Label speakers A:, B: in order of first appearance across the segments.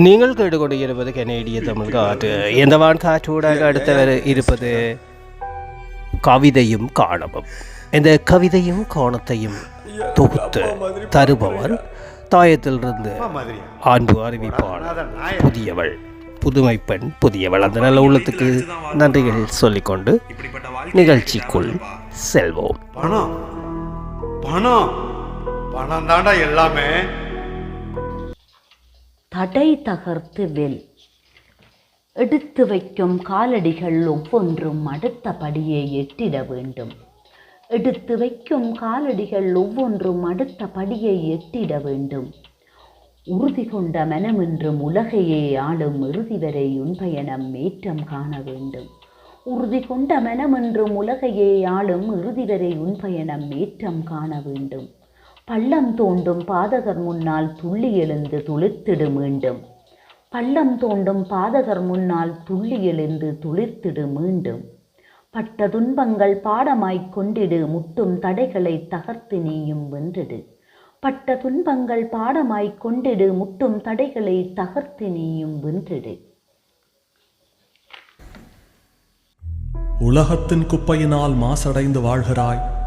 A: நீங்கள் கேட்டுக்கொண்டிருப்பது கனேடிய தமிழ் காற்று இந்த வான் காற்றூடாக அடுத்தவர் இருப்பது கவிதையும் காணவும் இந்த கவிதையும் காணத்தையும் தொகுத்து தருபவர் தாயத்திலிருந்து அன்பு அறிவிப்பாளர் புதியவள் புதுமை பெண் புதியவள் அந்த நல்ல உள்ளத்துக்கு நன்றிகள் சொல்லிக்கொண்டு நிகழ்ச்சிக்குள் செல்வோம்
B: பணம் பணம் பணம் தாண்டா எல்லாமே
C: தடை தகர்த்து வெல். எடுத்து வைக்கும் காலடிகள் ஒவ்வொன்றும் அடுத்தபடியே எட்டிட வேண்டும். எடுத்து வைக்கும் காலடிகள் ஒவ்வொன்றும் அடுத்த படியை எட்டிட வேண்டும். உறுதி கொண்ட மனமென்றும் உலகையே ஆளும் இறுதி வரை உன் பயணம் ஏற்றம் காண வேண்டும். உறுதி கொண்ட மனமென்றும் உலகையே ஆளும் இறுதி வரை உன் பயணம் ஏற்றம் காண வேண்டும். பள்ளம் தோண்டும் பாதகர் முன்னால் துள்ளி எழுந்து துளிர்த்திடு மீண்டும். பள்ளம் தோண்டும் பாதகர் முன்னால் துள்ளி எழுந்து துளிர்த்திடு மீண்டும். பட்ட துன்பங்கள் பாடமாய்க் கொண்டிடு முட்டும் தடைகளை தகர்த்து நீயும் வென்றிடு. பட்ட துன்பங்கள் பாடமாய்க் கொண்டிடு முட்டும் தடைகளை தகர்த்து நீயும் வென்றிடு.
D: உலகத்தின் குப்பையினால் மாசடைந்து வாழ்கிறாய்.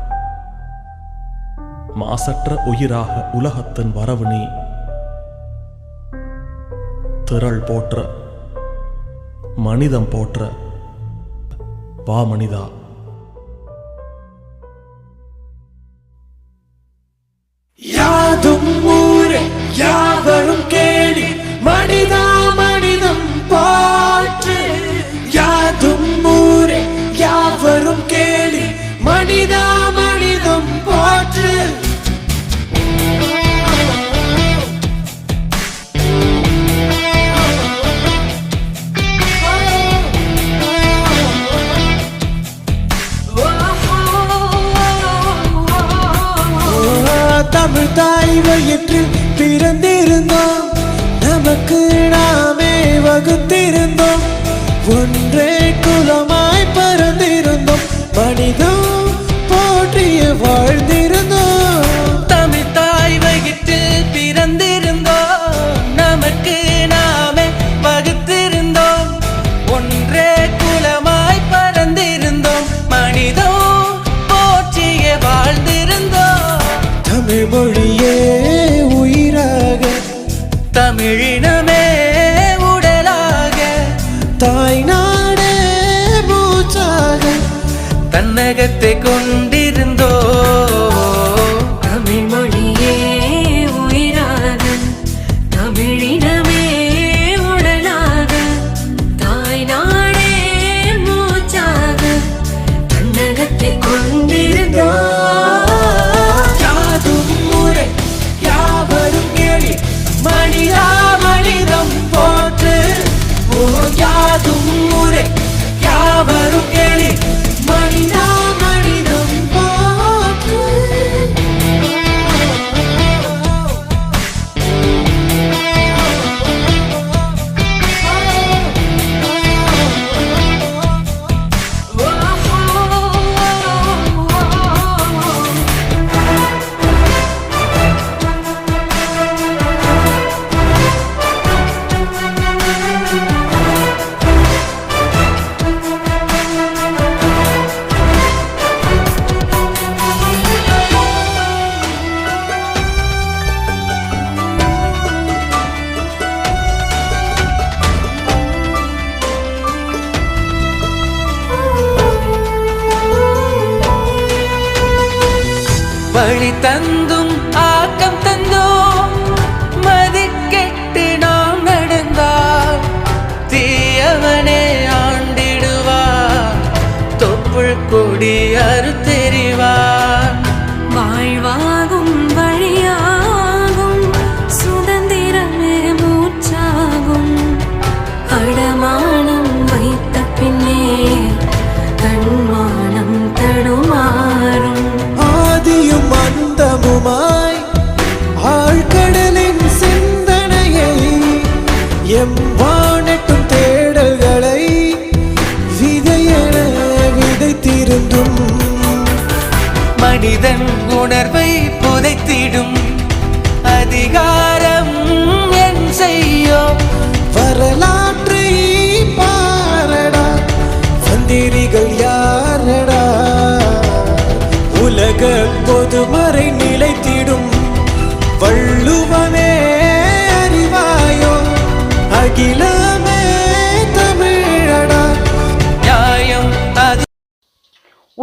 D: மாசற்ற உயிராக உலகத்தின் வரவு நீ திரள் போற்ற மனிதம் போற்ற வா மனிதா.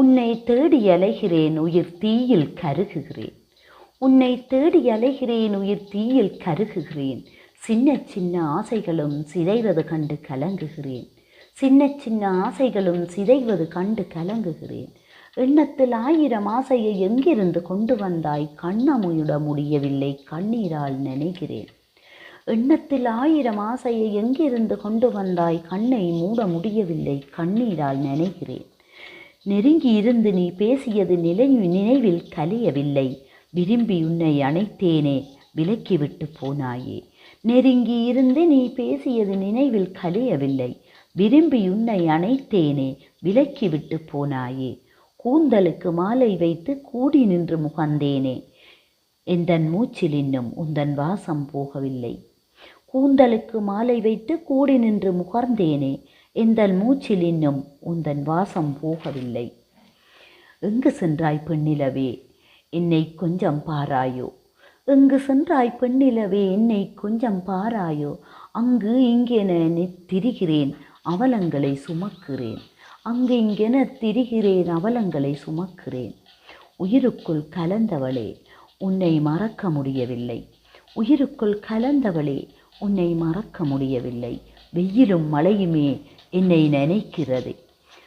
C: உன்னை தேடி அலைகிறேன் உயிர் தீயில் கருகுகிறேன். உன்னை தேடி அலைகிறேன் உயிர் தீயில் கருகுகிறேன். சின்ன சின்ன ஆசைகளும் சிதைவது கண்டு கலங்குகிறேன். சின்ன சின்ன ஆசைகளும் சிதைவது கண்டு கலங்குகிறேன். எண்ணத்தில் ஆயிரம் ஆசையை எங்கிருந்து கொண்டு வந்தாய்? கண்ணமுயிட முடியவில்லை கண்ணீரால் நினைக்கிறேன் எண்ணத்தில் ஆயிரம் ஆசையை எங்கிருந்து கொண்டு வந்தாய்? கண்ணை மூட முடியவில்லை கண்ணீரால் நினைக்கிறேன் நெருங்கி இருந்து நீ பேசியது நிலை நினைவில் கலையவில்லை. விரும்பி உன்னை அணைத்தேனே விலக்கிவிட்டு போனாயே. நெருங்கி இருந்து நீ பேசியது நினைவில் கலையவில்லை. விரும்பி உன்னை அணைத்தேனே விலக்கிவிட்டு போனாயே. கூந்தலுக்கு மாலை வைத்து கூடி நின்று முகந்தேனே. எந்தன் மூச்சில் இன்னும் உந்தன் வாசம் போகவில்லை. கூந்தலுக்கு மாலை வைத்து கூடி நின்று முகர்ந்தேனே. எந்தன் மூச்சில் இன்னும் உந்தன் வாசம் போகவில்லை. எங்கு சென்றாய் பெண்ணிலவே? என்னை கொஞ்சம் பாராயோ. எங்கு சென்றாய் பெண்ணிலவே? என்னை கொஞ்சம் பாராயோ. அங்கு இங்கென நி- திரிகிறேன் அவலங்களை சுமக்கிறேன். அங்கு இங்கென திரிகிறேன் அவலங்களை சுமக்கிறேன். உயிருக்குள் கலந்தவளே உன்னை மறக்க முடியவில்லை. உயிருக்குள் கலந்தவளே உன்னை மறக்க முடியவில்லை. வெயிலும் மழையுமே என்னை நினைக்கிறது.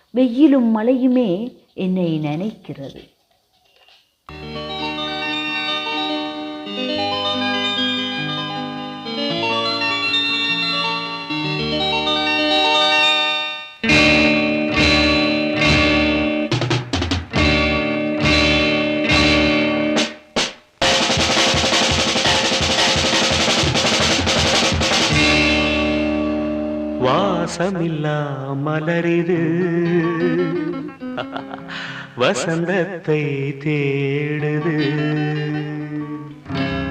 C: வெயிலும் மழையுமே என்னை நினைக்கிறது.
E: வசமில்லா மலரிது வசந்தத்தை தேடுது.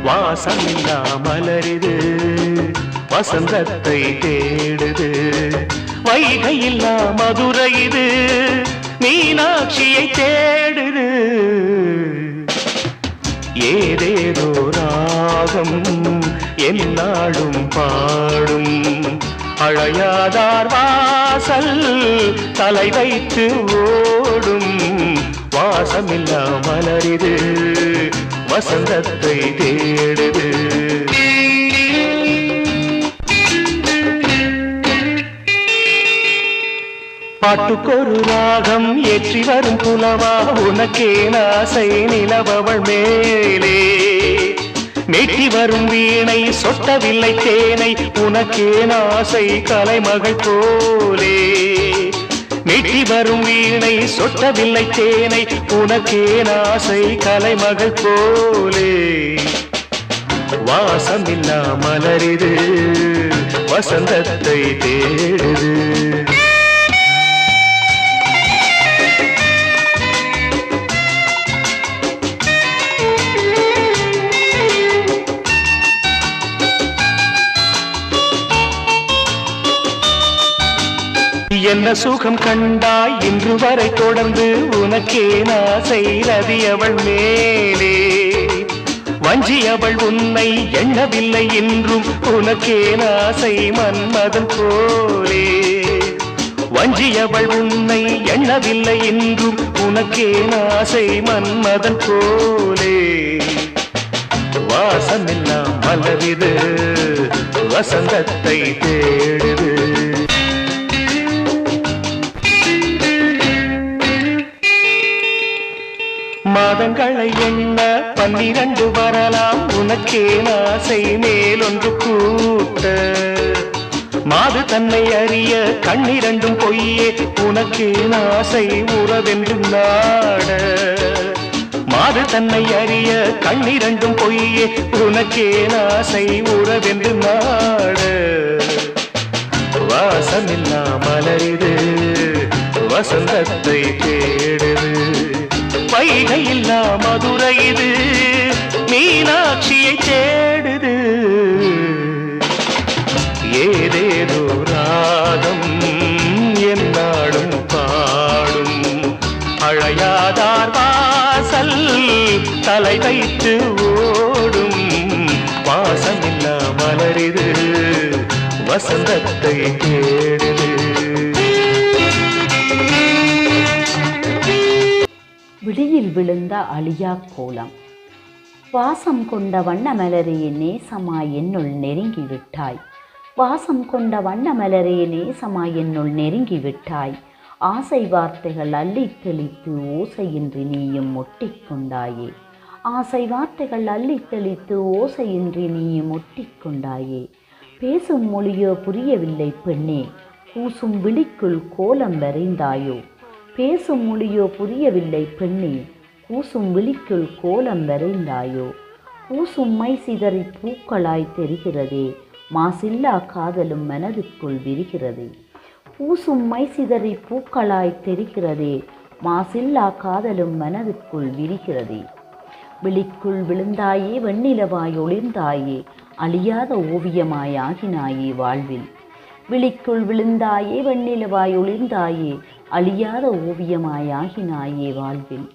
E: வாசமில்லா மலரிது வசந்தத்தை தேடுது. வைகையில்லா மதுரை இது மீனாட்சியை தேடுது. ஏதேதோ ராகம் எல்லாடும் பாடும். அழையாதார் வாசல் தலை வைத்து ஓடும் வாசமில்லா மலரிது வசந்தத்தை தேடுது. பாட்டுக்கொரு ராகம் ஏற்றி வரும் புலவா உனக்கே ஆசை நிலவவள் மேலே. மெட்டி வரும் வீணை சொட்டவில்லை தேனை உனக்கேன் ஆசை கலைமகள் போலே. மெட்டி வரும் வீணை சொட்டவில்லை தேனை உனக்கேன் ஆசை கலைமகள் போலே. வாசமில்லா மலரிது வசந்தத்தை தேடுது. என்ன சுகம் கண்டாய்? இன்று வரை தொடர்ந்து உனக்கே நாசை ரதி அவள் மேலே? வஞ்சி அவள் உன்னை எண்ணவில்லை என்றும் உனக்கே நாசை மன்மதன் போலே. வஞ்சி அவள் உன்னை எண்ணவில்லை என்றும் உனக்கே நாசை மன்மதன் போலே. வாசமெல்லாம் மலரிது வசந்தத்தை தேடுது. மாதங்களை எண்ண பன்னிரண்டு வரலாம். உனக்கே ஆசை மேலொன்று கூட்ட. மாது தன்னை அறிய கண்ணிரண்டும் பொய்யே உனக்கே ஆசை உறவென்று நாட. மாது தன்னை அறிய கண்ணிரண்டும் பொய்யே உனக்கே ஆசை உறவென்று நாட. வாசமில்லா மலரிது வசந்தத்தை தேடுது வைகையில்லா மதுரை இது. மீனாட்சியை தேடுது. ஏதேதோ ராகம் என்னாடும் பாடும். அழையாதார் வாசல் தலை வைத்து ஓடும். வாசமில்லா மலரிது வசந்தத்தை தேடுது
C: விழியில் விழுந்த அழியா கோலம். வாசம் கொண்ட வண்ணமலரே நேசமாய் என்னுள் நெருங்கி விட்டாய். வாசம் கொண்ட வண்ணமலரே நேசமாய் என்னுள் நெருங்கி விட்டாய். ஆசை வார்த்தைகள் அள்ளித் தெளித்து ஓசையின்றி நீயும் ஒட்டிக்கொண்டாயே ஆசை வார்த்தைகள் அள்ளித் தெளித்து ஓசையின்றி நீயும் ஒட்டிக்கொண்டாயே பேசும் மொழியோ புரியவில்லை பெண்ணே. கூசும் விழிக்குள் கோலம் வரைந்தாயோ. பேசும் மொழியோ புரியவில்லை பெண்ணே. கூசும் விழிக்குள் கோலம் வரைந்தாயோ? பூசும் மை சிதறி பூக்களாய் தெரிகிறதே. மாசில்லா காதலும் மனதுக்குள் விரிகிறதே. பூசும் மை சிதறி பூக்களாய் தெரிகிறதே. மாசில்லா காதலும் மனதுக்குள் விரிகிறதே. விழிக்குள் விழுந்தாயே வெண்ணிலவாய் ஒளிர்ந்தாயே அழியாத ஓவியமாய் ஆகினாயே வாழ்வில். விழிக்குள் விழுந்தாயே வெண்ணிலவாய் ஒளிர்ந்தாயே அழியாத ஓவியமாயாகினாயே வாழ்வில்.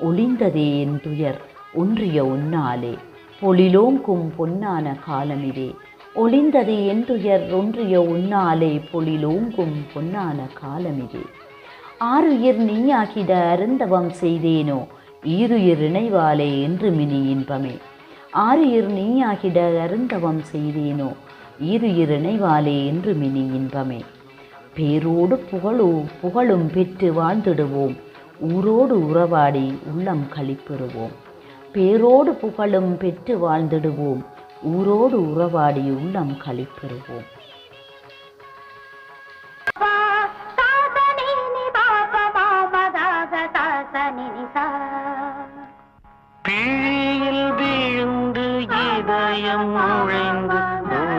C: ஒளிந்ததே என் துயர் ஒன்றிய உன்னாலே பொழிலோங்கும் பொன்னான காலமிதே ஒளிந்ததே என் துயர் ஒன்றிய உன்னாலே பொழிலோங்கும் பொன்னான காலமிதே ஆறுயிர் நீயாகிட அருந்தவம் செய்தேனோ? ஈருயிர் இணைவாலே என்று மினி இன்பமே. ஆறுயிர் நீயாகிட அருந்தவம் செய்தேனோ? ஈருயிர் இணைவாலே என்று மினி இன்பமே. பேரோடு புகழோ புகழும் பெற்று வாழ்ந்திடுவோம். ஊரோடு உறவாடி உள்ளம் களிப்பெறுவோம். பேரோடு புகழும் பெற்று வாழ்ந்திடுவோம். ஊரோடு உறவாடி உள்ளம் களிப்பெறுவோம்.
E: பிழியில் விழுந்து இதயம் நுழைந்து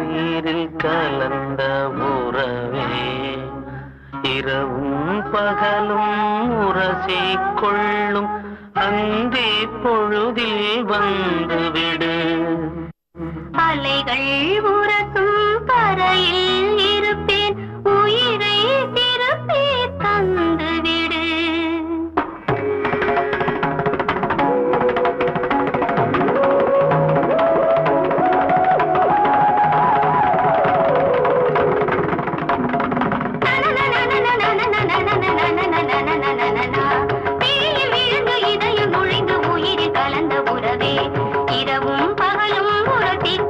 E: உயிரில் கலந்த இரவும் பகலும் உரசி கொள்ளும் அந்தி பொழுதில் வந்துவிடு.
F: அலைகள் உரசும் பறையில் இரவும் பகலும் உரசிக்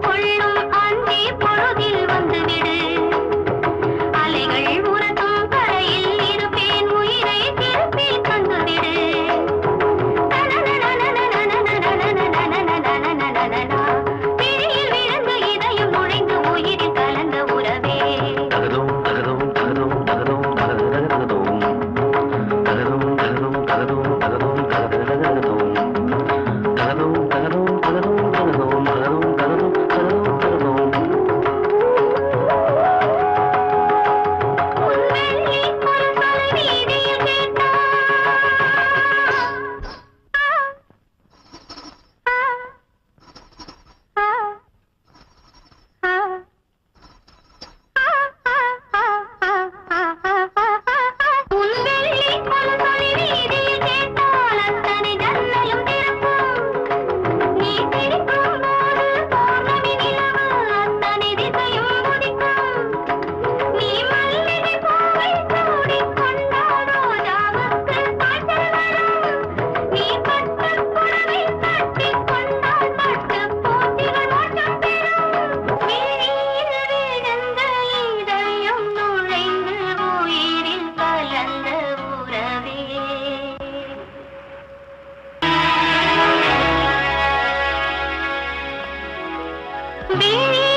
F: வே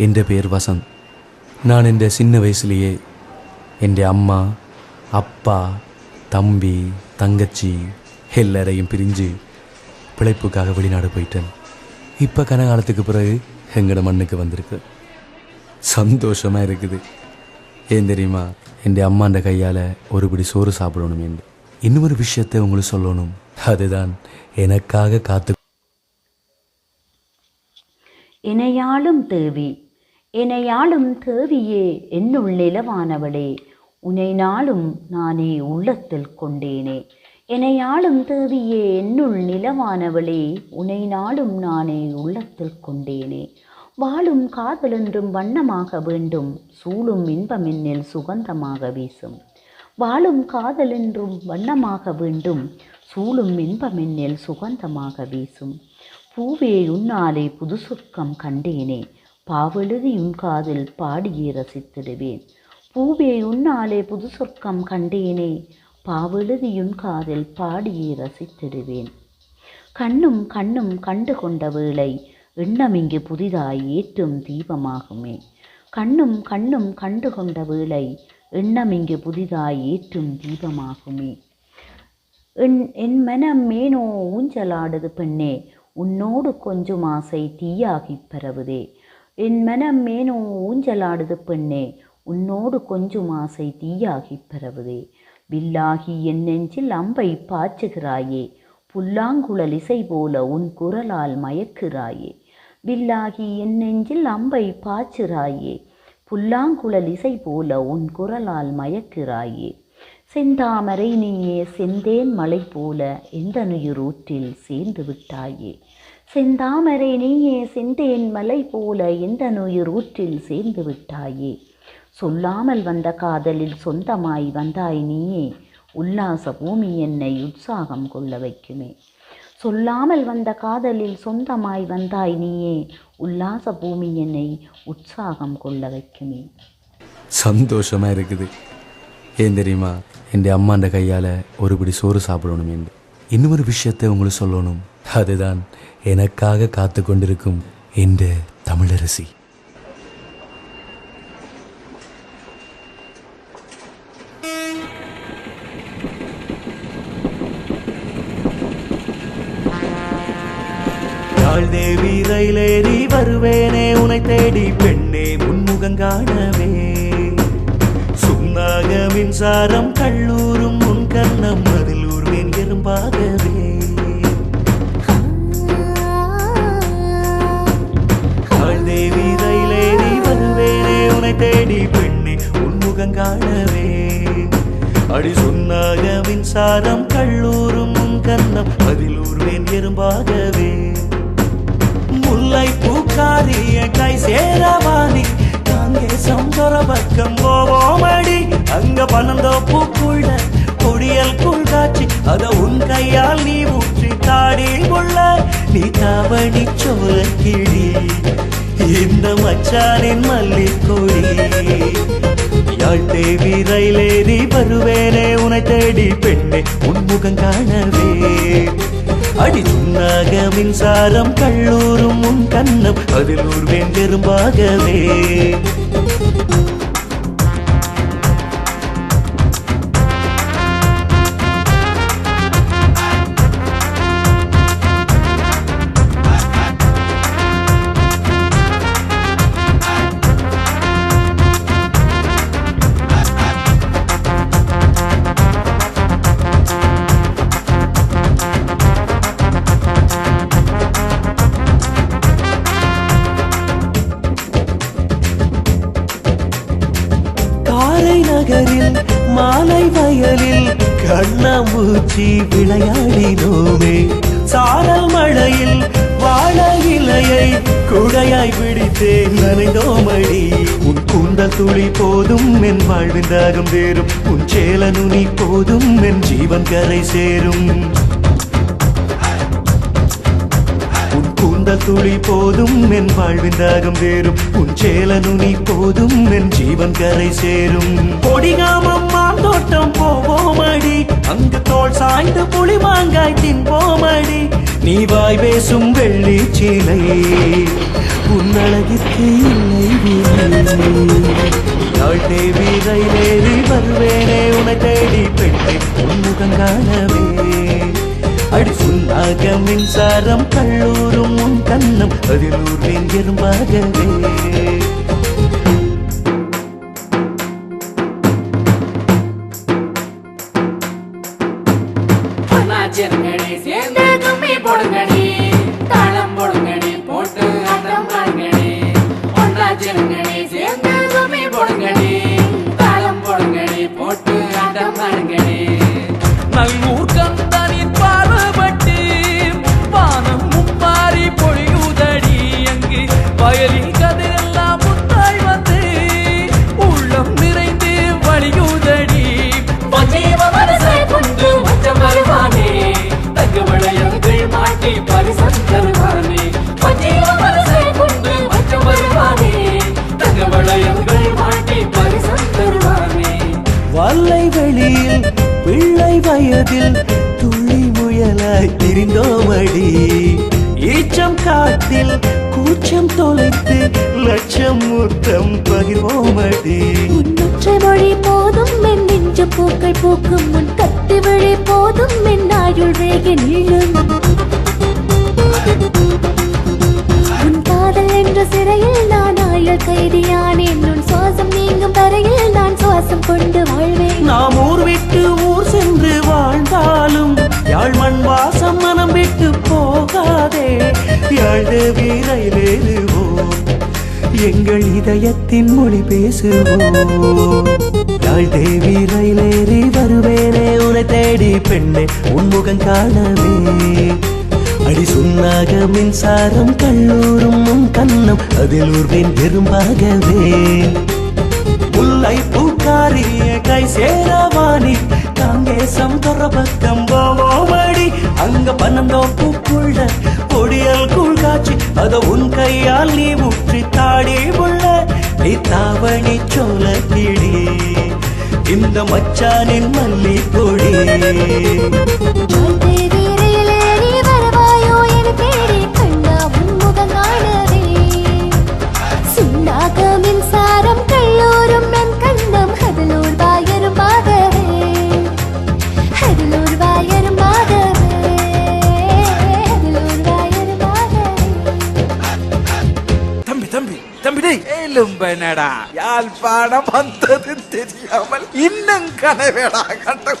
G: എൻ്റെ പേര് വസന്ത് நான் എൻ്റെ சின்ன வயசுலேயே എൻ്റെ அம்மா அப்பா தம்பி தங்கச்சி எல்லாரையும் பிரிஞ்சு பிழைப்புக்காக வெளிநாடு போயிட்டேன் இப்போ கனகாலத்துக்கு பிறகு எங்களோட மண்ணுக்கு வந்திருக்கு சந்தோஷமாக இருக்குது ஏன் தெரியுமா என் அம்மாண்ட கையால் ஒரு பிடி சோறு சாப்பிடணும் என்று இன்னொரு விஷயத்தை உங்களுக்கு சொல்லணும் அதுதான் எனக்காக காத்து
C: இணையாளும் தேவி இணையாளும் தேவியே என்னுள் நிலவானவளே உனை நாளும் நானே உள்ளத்தில் கொண்டேனே. இணையாளும் தேவியே என்னுள் நிலவானவளே உனை நாளும் நானே உள்ளத்தில் கொண்டேனே. வாழும் காதலென்றும் வண்ணமாக வேண்டும் சூழும் இன்பம் என்னில் சுகந்தமாக வீசும். வாழும் காதலென்றும் வண்ணமாக வேண்டும் சூழும் இன்பம் என்னில் சுகந்தமாக வீசும். பூவே உன்னாலே புது சொர்க்கம் கண்டேனே. பாவெழுதி உன் காதில் பாடியே ரசித்திடுவேன். பூவே உன்னாலே புது சொர்க்கம் கண்டேனே. பாவெழுதியுன் காதில் பாடியே ரசித்திடுவேன். கண்ணும் கண்ணும் கண்டு கொண்ட வேளை எண்ணம் இங்கு புதிதாய் ஏற்றும் தீபமாகுமே. கண்ணும் கண்ணும் கண்டு கொண்ட வேளை எண்ணம் இங்கு புதிதாய் ஏற்றும் தீபமாகுமே. என் என் மனம் மேனோ ஊஞ்சலாடுது பெண்ணே உன்னோடு கொஞ்சம் ஆசை தீயாகி பரவுதே. என் மனம் மேனோ ஊஞ்சலாடுது பெண்ணே உன்னோடு கொஞ்சம் ஆசை தீயாகி பரவுதே. வில்லாகி என் நெஞ்சில் அம்பை பாய்ச்சுகிறாயே புல்லாங்குழல் இசை போல உன் குரலால் மயக்குறாயே வில்லாகி என் நெஞ்சில் அம்பை பாய்ச்சுறாயே புல்லாங்குழல் இசை போல உன் குரலால் மயக்குறாயே செந்தாமரை நீயே செந்தேன் மலை போல எந்த நுயிரூற்றில் சேர்ந்து விட்டாயே. செந்தாமரை நீயே செந்தேன் மலை போல எந்த நுயிரூற்றில் சேர்ந்து விட்டாயே? சொல்லாமல் வந்த காதலில் சொந்தமாய் வந்தாய் நீயே உல்லாச பூமி என்னை உற்சாகம் கொள்ள வைக்குமே. சொல்லாமல் வந்த காதலில் சொந்தமாய் வந்தாய் நீயே உல்லாச பூமி என்னை உற்சாகம் கொள்ள வைக்குமே.
G: சந்தோஷமாக இருக்குது. ஏன் தெரியுமா? என் அம்மாண்ட கையால் ஒருபடி சோறு சாப்பிடணும் என்று. இன்னொரு விஷயத்தை உங்களுக்கு சொல்லணும். அதுதான் எனக்காக காத்து கொண்டிருக்கும் என்ற தமிழரசி.
H: தேவி ரயிலேறி வருவேனே உனை தேடி பெண்ணே முன்முகம் காணவே. சுண்ணாக மின்சாரம் கல்லூரும் உன் கண்ணம் அதில் ஊர்வேன் எறும்பாகவே. வருவேனே உனை தேடி பெண்ணே உன்முகம் காணவே. அடி சொன்னாக மின்சாரம் கல்லூரும் கண்ணம் அதில் ஊர்வேன் எறும்பாகவே. முல்லை பூக்காரிய கை சேரவாணி தாங்கே சந்தர பக்கம் போவோமடி. அங்க பணந்தோ பூக்குள்ள பொடியல் கூழ் காட்சி அத உன் கையால் நீ ஊற்றி தாடி உள்ள நீ தாவணி சோழ கிழி இந்த மச்சானின் மல்லிக்கொடி? யாழ் தேவி ரயிலேறி வருவேனே உனை தேடி பெண்ணே உன்முகம் காணவே. அடி துண்ணாக மின்சாரம் கல்லூரும் உன் கண்ணம் அதில் ஊர்வேன் பெரும்பாகவே. வயலில் விளையாடினோமே. சாரல் மழையில் வாழ இலையை குடையாய் பிடித்தேன் நனைந்தோமடி. உன் கூந்தல் துளி போதும் என் வாழ்வின் தாகம் வேறும் உன் சேல நுனி போதும் என் ஜீவன் கரை சேரும். உன் கூந்தல் துளி போதும் என் வாழ்வின் தாகம் வேறும் உன் சேல நுனி போதும் என் ஜீவன் கரை சேரும். கொடிகாமம் தோட்டம் போவோம். அங்கு தோல் சாய்ந்து புளி மாங்காய் தின்போமடி நீ வாய் பேசும் வெள்ளி சீலை. உன்னழகிற்கு இல்லை நாள் தேவி ரயிலேறி வருவேனே உன தேடி பெண்ணை உன்முகம் காணவே. அடி சொன்னாக மின்சாரம் கல்லூரும் உன் கண்ணம் அதில் ஊர்வேன் எறும்பாகவே.
I: கும்மி
H: மனதில் துளி முயலாய் திரிந்தோமடி ஈச்சம் காட்டில் கூச்சம் தொலைத்து லட்சம் முத்தம் பகிர்வோமடி.
F: உன்னொற்றை மொழி போதும் என் நெஞ்சு பூக்கள் பூக்கும். முன் கத்தி விழி போதும் என் ஆயுள் வேக நீளும்
H: யாழ் வீரையிலேறுவோம் எங்கள் இதயத்தின் மொழி பேசுவோம். யாழ் தேவி ரயிலேறி வருவேனே உன்னை தேடி பெண்ணே உன்முகம் காணவே. அடி சுண்ணாக மின்சாரம் கல்லூரும் உன் கண்ணம் அதில் உருவேன் பெரும்பாகவே. முல்லை பூக்காரிய கை சேரவாணி காங்கேசம் தொரபக்கம் போவோமடி அங்க பன்னந்தோ பூக்குள்ள அத உன் கையால் நீ ஊற்றி தாடி உள்ள நீ தாவணி சொல்ல கிடி இந்த மச்சானின் மல்லி கொடி
J: எலும்பனடா. யாழ்ப்பாணம் வந்தது தெரியாமல் இன்னும் கனவேடா கண்ட